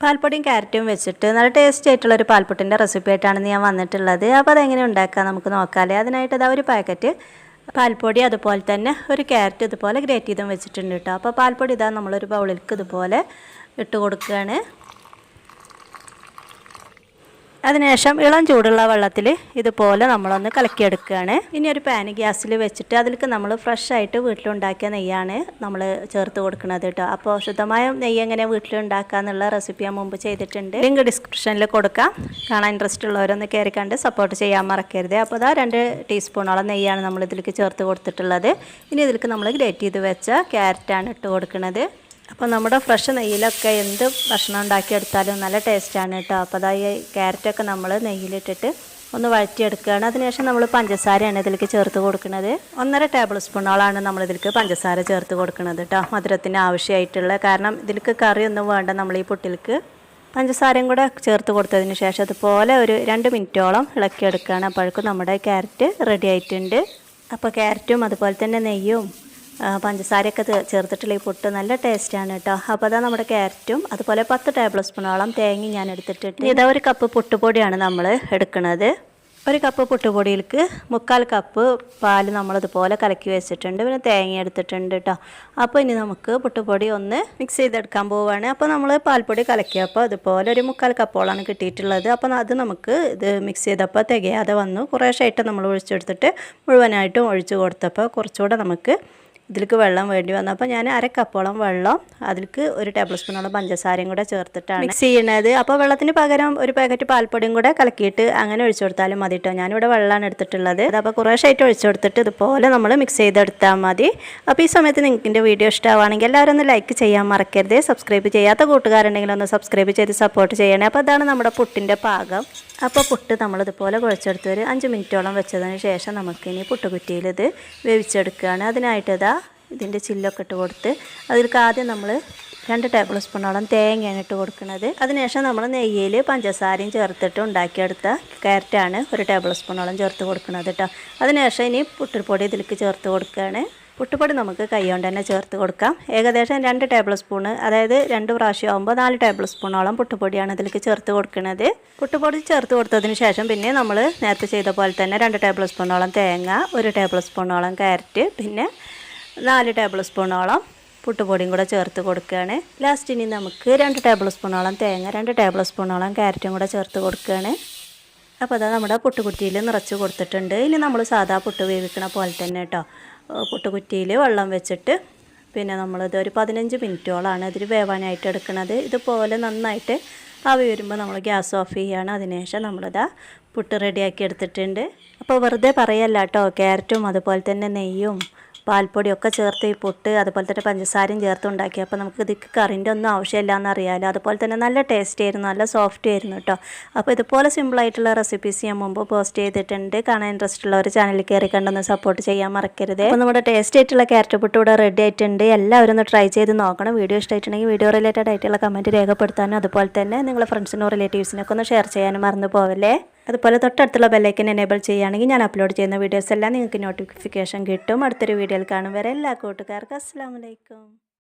പാൽപ്പൊടിയും ക്യാരറ്റും വെച്ചിട്ട് നല്ല ടേസ്റ്റ് ആയിട്ടുള്ള ഒരു പാൽപ്പൊട്ടിന്റെ റെസിപ്പി ആയിട്ടാണ് ഞാൻ വന്നിട്ടുള്ളത്. അപ്പോൾ അതെങ്ങനെ ഉണ്ടാക്കാം നമുക്ക് നോക്കാമല്ലേ അതിനായിട്ട് ഇതാ ഒരു പാക്കറ്റ് പാൽപ്പൊടി അതുപോലെ തന്നെ ഒരു ക്യാരറ്റ് ഇതുപോലെ ഗ്രേറ്റ് ചെയ്തും വെച്ചിട്ടുണ്ട് കേട്ടോ അപ്പോൾ പാൽപ്പൊടി ഇതാ നമ്മളൊരു ബൗളിലേക്ക് ഇതുപോലെ ഇട്ട് കൊടുക്കുകയാണ് അതിനുശേഷം ഇളം ചൂടുള്ള വെള്ളത്തിൽ ഇതുപോലെ നമ്മളൊന്ന് കലക്കിയെടുക്കുകയാണ്. ഇനി ഒരു പാന് ഗ്യാസിൽ വെച്ചിട്ട് അതിലേക്ക് നമ്മൾ ഫ്രഷ് ആയിട്ട് വീട്ടിലുണ്ടാക്കിയ നെയ്യാണ് നമ്മൾ ചേർത്ത് കൊടുക്കുന്നത് കേട്ടോ. അപ്പോൾ ശുദ്ധമായ നെയ്യ് എങ്ങനെ വീട്ടിലുണ്ടാക്കുക എന്നുള്ള റെസിപ്പി ഞാൻ മുമ്പ് ചെയ്തിട്ടുണ്ട്. ലിങ്ക് ഡിസ്ക്രിപ്ഷനിൽ കൊടുക്കാം. കാണാൻ ഇൻട്രസ്റ്റ് ഉള്ളവരൊന്ന് കയറി കണ്ട് സപ്പോർട്ട് ചെയ്യാൻ മറക്കരുത്. അപ്പോൾ അതാ രണ്ട് ടീസ്പൂണോളം നെയ്യാണ് നമ്മൾ ഇതിലേക്ക് ചേർത്ത് കൊടുത്തിട്ടുള്ളത്. ഇനി ഇതിലേക്ക് നമ്മൾ ഗ്രേറ്റ് ചെയ്ത് വെച്ച ക്യാരറ്റാണ് ഇട്ട് കൊടുക്കുന്നത്. അപ്പോൾ നമ്മുടെ ഫ്രഷ് നെയ്യിലൊക്കെ എന്ത് ഭക്ഷണം ഉണ്ടാക്കിയെടുത്താലും നല്ല ടേസ്റ്റാണ് കേട്ടോ. അപ്പോൾ അതായത് ക്യാരറ്റൊക്കെ നമ്മൾ നെയ്യിലിട്ടിട്ട് ഒന്ന് വഴറ്റിയെടുക്കുകയാണ്. അതിനുശേഷം നമ്മൾ പഞ്ചസാരയാണ് ഇതിലേക്ക് ചേർത്ത് കൊടുക്കുന്നത്. ഒന്നര ടേബിൾ സ്പൂണോളാണ് നമ്മൾ ഇതിലേക്ക് പഞ്ചസാര ചേർത്ത് കൊടുക്കുന്നത് കേട്ടോ മധുരത്തിന് ആവശ്യമായിട്ടുള്ള. കാരണം ഇതിലേക്ക് കറിയൊന്നും വേണ്ട നമ്മൾ ഈ പൊട്ടിലേക്ക് പഞ്ചസാരയും കൂടെ ചേർത്ത് കൊടുത്തതിന് ശേഷം അതുപോലെ ഒരു രണ്ട് മിനിറ്റോളം ഇളക്കിയെടുക്കുകയാണ്. അപ്പോഴേക്കും നമ്മുടെ ക്യാരറ്റ് റെഡി ആയിട്ടുണ്ട്. അപ്പോൾ ക്യാരറ്റും അതുപോലെ തന്നെ നെയ്യും പഞ്ചസാരയൊക്കെ ചേർത്തിട്ടുള്ള ഈ പുട്ട് നല്ല ടേസ്റ്റാണ് കേട്ടോ അപ്പോൾ അതാ നമ്മുടെ ക്യാരറ്റും അതുപോലെ പത്ത് ടേബിൾ സ്പൂണോളം തേങ്ങ ഞാൻ എടുത്തിട്ടുണ്ട് ഇതാ ഒരു കപ്പ് പുട്ടുപൊടിയാണ് നമ്മൾ എടുക്കുന്നത് ഒരു കപ്പ് പുട്ടുപൊടിയിലേക്ക് മുക്കാൽ കപ്പ് പാൽ നമ്മളിതുപോലെ കലക്കി വെച്ചിട്ടുണ്ട്. പിന്നെ തേങ്ങ എടുത്തിട്ടുണ്ട് കേട്ടോ അപ്പോൾ ഇനി നമുക്ക് പുട്ടുപൊടി ഒന്ന് മിക്സ് ചെയ്തെടുക്കാൻ പോവുകയാണ് അപ്പോൾ നമ്മൾ പാൽപ്പൊടി കലക്കിയപ്പോൾ അതുപോലെ ഒരു മുക്കാൽ കപ്പോളാണ് കിട്ടിയിട്ടുള്ളത്. അപ്പോൾ അത് നമുക്ക് ഇത് മിക്സ് ചെയ്തപ്പോൾ തികയാതെ വന്നു. കുറേശ്ശായിട്ട് നമ്മൾ ഒഴിച്ചെടുത്തിട്ട് മുഴുവനായിട്ടും ഒഴിച്ചു കൊടുത്തപ്പോൾ കുറച്ചുകൂടെ നമുക്ക് ഇതിലേക്ക് വെള്ളം വേണ്ടി വന്നു. അപ്പോൾ ഞാൻ അര കപ്പോളം വെള്ളം അതിലേക്ക് ഒരു ടേബിൾ സ്പൂണോളം പഞ്ചസാരയും കൂടെ ചേർത്തിട്ടാണ് മിക്സ് ചെയ്യണത്. അപ്പോൾ വെള്ളത്തിന് പകരം ഒരു പാക്കറ്റ് പാൽപ്പൊടിയും കൂടെ കലക്കിയിട്ട് അങ്ങനെ ഒഴിച്ചു കൊടുത്താലും മതി കേട്ടോ ഞാനിവിടെ വെള്ളമാണ് എടുത്തിട്ടുള്ളത്. അപ്പോൾ കുറേശ്ശായിട്ട് ഒഴിച്ചു കൊടുത്തിട്ട് ഇതുപോലെ നമ്മൾ മിക്സ് ചെയ്തെടുത്താൽ മതി. അപ്പോൾ ഈ സമയത്ത് നിങ്ങൾക്ക് എന്റെ വീഡിയോ ഇഷ്ടമാണെങ്കിൽ എല്ലാവരും ഒന്ന് ലൈക്ക് ചെയ്യാൻ മറക്കരുത്. സബ്സ്ക്രൈബ് ചെയ്യാത്ത കൂട്ടുകാരുണ്ടെങ്കിൽ ഒന്ന് സബ്സ്ക്രൈബ് ചെയ്ത് സപ്പോർട്ട് ചെയ്യണേ. അപ്പോൾ അതാണ് നമ്മുടെ പുട്ടിന്റെ പാകം. അപ്പോൾ പുട്ട് നമ്മളിതുപോലെ കുഴച്ചെടുത്ത് ഒരു അഞ്ച് മിനിറ്റോളം വെച്ചതിന് ശേഷം നമുക്കിനി പുട്ടുകുറ്റിയിൽ ഇത് വേവിച്ചെടുക്കുകയാണ് അതിനായിട്ടതാ ഇതിന്റെ ചില്ലൊക്കെ ഇട്ട് കൊടുത്ത് അതിലേക്ക് ആദ്യം നമ്മൾ രണ്ട് ടേബിൾ സ്പൂണോളം തേങ്ങയാണ് ഇട്ട് കൊടുക്കുന്നത് അതിനുശേഷം നമ്മൾ നെയ്യിൽ പഞ്ചസാരയും ചേർത്തിട്ട് ഉണ്ടാക്കിയെടുത്ത ക്യാരറ്റാണ് ഒരു ടേബിൾ സ്പൂണോളം ചേർത്ത് കൊടുക്കുന്നത് കേട്ടോ അതിനുശേഷം ഇനി പുട്ടിപ്പൊടി ഇതിലേക്ക് ചേർത്ത് കൊടുക്കുകയാണ് പുട്ടുപൊടി നമുക്ക് കൈകൊണ്ട് തന്നെ ചേർത്ത് കൊടുക്കാം. ഏകദേശം രണ്ട് ടേബിൾ സ്പൂണ് അതായത് രണ്ട് പ്രാവശ്യം ആകുമ്പോൾ നാല് ടേബിൾ സ്പൂണോളം പുട്ടുപൊടിയാണ് ഇതിലേക്ക് ചേർത്ത് കൊടുക്കുന്നത് പുട്ടുപൊടി ചേർത്ത് കൊടുത്തതിന് ശേഷം പിന്നെ നമ്മൾ നേരത്തെ ചെയ്ത പോലെ തന്നെ രണ്ട് ടേബിൾ സ്പൂണോളം തേങ്ങ ഒരു ടേബിൾ സ്പൂണോളം ക്യാരറ്റ് പിന്നെ നാല് ടേബിൾ സ്പൂണോളം പുട്ടുപൊടിയും കൂടെ ചേർത്ത് കൊടുക്കുകയാണ്. ലാസ്റ്റ് ഇനി നമുക്ക് രണ്ട് ടേബിൾ സ്പൂണോളം തേങ്ങ രണ്ട് ടേബിൾ സ്പൂണോളം ക്യാരറ്റും കൂടെ ചേർത്ത് കൊടുക്കുകയാണ്. അപ്പോൾ അതാ നമ്മുടെ പുട്ടുകുറ്റിയിൽ നിറച്ച് കൊടുത്തിട്ടുണ്ട്. ഇനി നമ്മൾ സാധാ പുട്ട് വേവിക്കണ പോലെ തന്നെ കേട്ടോ പുട്ടുകുറ്റിയിൽ വെള്ളം വെച്ചിട്ട് പിന്നെ നമ്മളിത് ഒരു പതിനഞ്ച് മിനിറ്റോളാണ് ഇതിൽ വേവാനായിട്ട് എടുക്കുന്നത് ഇതുപോലെ നന്നായിട്ട് ആവി വരുമ്പോൾ നമ്മൾ ഗ്യാസ് ഓഫ് ചെയ്യുകയാണ് അതിനുശേഷം നമ്മളിതാ പുട്ട് റെഡിയാക്കി എടുത്തിട്ടുണ്ട്. അപ്പോൾ വെറുതെ പറയല്ല കേട്ടോ ക്യാരറ്റും അതുപോലെ തന്നെ നെയ്യും പാൽപ്പൊടിയൊക്കെ ചേർത്ത് ഈ പുട്ട് അതുപോലെ തന്നെ പഞ്ചസാരയും ചേർത്ത് ഉണ്ടാക്കി. അപ്പോൾ നമുക്ക് ഇതിക്ക് കറിന്റെ ഒന്നും ആവശ്യമില്ല എന്നറിയാലോ. അതുപോലെ തന്നെ നല്ല ടേസ്റ്റ് ആയിരുന്നു നല്ല സോഫ്റ്റ് ആയിരുന്നു കേട്ടോ അപ്പോൾ ഇതുപോലെ സിമ്പിളായിട്ടുള്ള റെസിപ്പീസ് ഞാൻ മുമ്പ് പോസ്റ്റ് ചെയ്തിട്ടുണ്ട്. കാണാൻ ഇൻട്രസ്റ്റ് ഉള്ളവർ ചാനലിൽ കയറി കണ്ടൊന്ന് സപ്പോർട്ട് ചെയ്യാൻ മറക്കരുത്. അപ്പോൾ നമ്മുടെ ടേസ്റ്റ് ആയിട്ടുള്ള ക്യാരറ്റ് പുട്ട് ഇവിടെ റെഡി ആയിട്ടുണ്ട്. എല്ലാവരും ഒന്ന് ട്രൈ ചെയ്ത് നോക്കണം. വീഡിയോ ഇഷ്ടമായിട്ടുണ്ടെങ്കിൽ വീഡിയോ റിലേറ്റഡ് ആയിട്ടുള്ള കമന്റ് രേഖപ്പെടുത്താനും അതുപോലെ തന്നെ നിങ്ങളുടെ ഫ്രണ്ട്സിനും റിലേറ്റീവ്സിനൊക്കെ ഒന്ന് ഷെയർ ചെയ്യാനും മറന്നു പോവല്ലേ. അതുപോലെ തൊട്ടടുത്തുള്ള ബെല്ലൈക്കൻ എനേബിൾ ചെയ്യുകയാണെങ്കിൽ ഞാൻ അപ്ലോഡ് ചെയ്യുന്ന വീഡിയോസ് എല്ലാം നിങ്ങൾക്ക് നോട്ടിഫിക്കേഷൻ കിട്ടും. അടുത്തൊരു വീഡിയോയിൽ കാണും. വരെ എല്ലാ കൂട്ടുകാർക്കും അസ്സാം വലൈക്കും